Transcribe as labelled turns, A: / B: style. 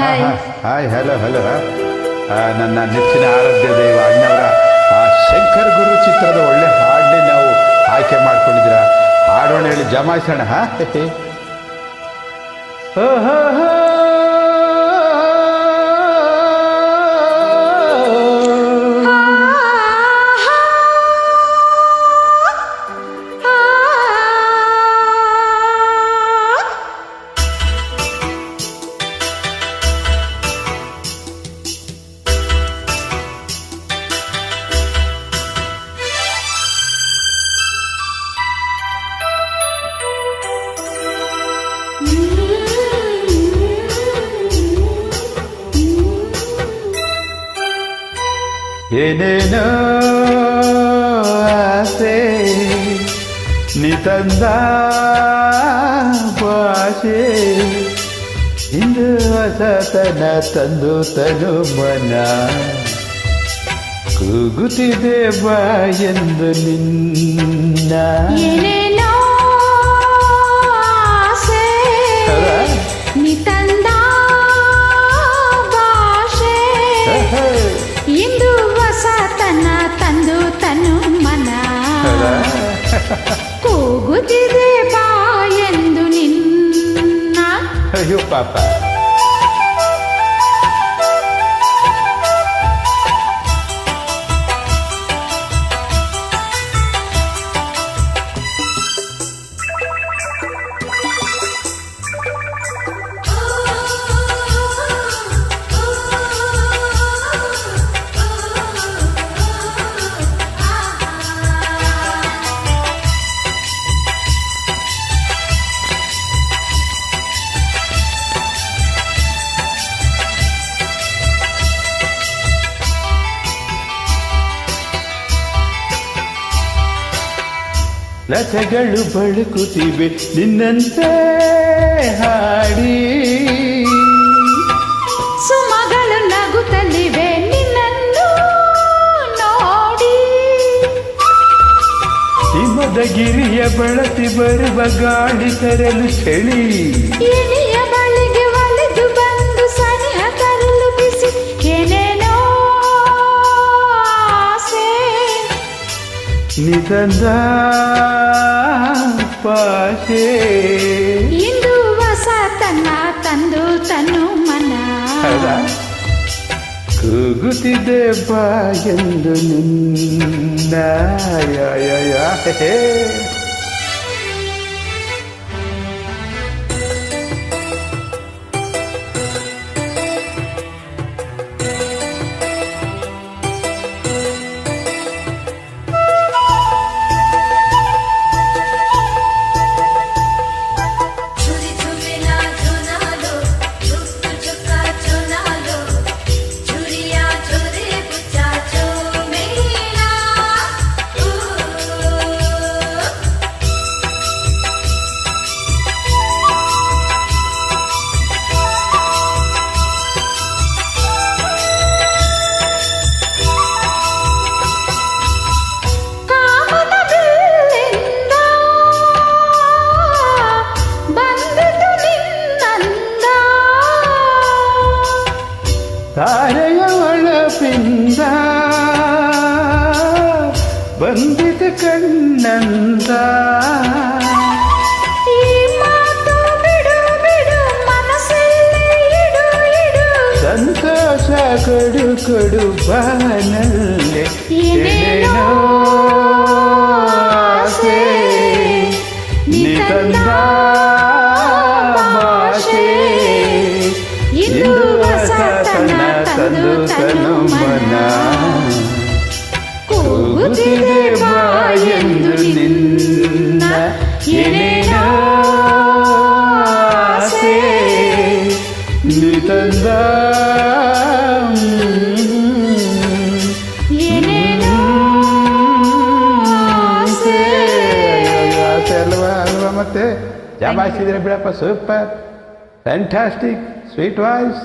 A: Hi
B: hi hello hello ನನ್ನ ನೆಚ್ಚಿನ ಆರಾಧ್ಯ ದೈವ ಅಣ್ಣವರ ಆ ಶಂಕರ್ ಗುರು ಚಿತ್ರದ ಒಳ್ಳೆ ಹಾಡನ್ನೇ ನಾವು ಆಯ್ಕೆ ಮಾಡ್ಕೊಂಡಿದ್ರ ಹಾಡೋಣ ಹೇಳಿ ಜಮಾಯಿಸೋಣ ಹಾ. ಏನೇನೋ ಆಸೆ ನಿತಂದ ಭಾಷೆ ಇಂದು ಹೊಸತನ ತಂದು ತನು ಮನ. ಕೂಗುತ್ತಿದೆ ಬಾ ಎಂದು ನಿನ್ನ. Papa. ಲತೆಗಳು ಬಳುಕುತ್ತಿವೆ ನಿನ್ನಂತೆ ಹಾಡಿ.
A: ಸುಮಗಳು ನಗುತ್ತಲಿವೆ ನಿನ್ನನ್ನು ನೋಡಿ.
B: ಹಿಮದ ಗಿರಿಯ ಬಳಸಿ ಬರುವ ಗಾಳಿ ತರಲು ಚಳಿ.
A: ಬಳಿಗೆ
B: ನಿತಂದ ಪಾಶೆ
A: ಇಂದು ಹೊಸ ತನ್ನ ತಂದು ತನು ಮನ?
B: ಕೂಗುತ್ತಿದೆ ಬಾ ಎಂದು ನಿನ್ನ. ಯಾ, ಯಾ, ಯಾ, ಹೇ, ತಾರೆಯ ಒಳಪಿಂದ ಬಂದಿದ ಕಣ್ಣಂದ
A: ಈ ಮಾತು ಬಿಡು ಬಿಡು ಮನಸ್ಸಲ್ಲಿ ಇಡು ಇಡು
B: ಸಂತೋಷ ಕೊಡು ಕೊಡು ಬಾನಲ್ಲೆ
A: ಏನೇನೋ ಆಸೆ
B: ನಿತಂದ
A: ತನು ಮನ ಕೂಗುತ್ತಿದೆ ಬಾ ಎಂದು ನಿನ್ನ ಏನೇನೋ ಆಸೆ
B: ನಿತಂದ
A: ಏನೇನೋ ಆಸೆ
B: ಆಸೆ ಅಲ್ವಾ ಅಲ್ವಾ ಮತ್ತೆ ಜಾಬಾಯಿಸಿದ್ರೆ ಬಿಡಪ್ಪ ಸೂಪರ್ ಫ್ಯಾಂಟಾಸ್ಟಿಕ್ ಸ್ವೀಟ್ ವಾಯ್ಸ್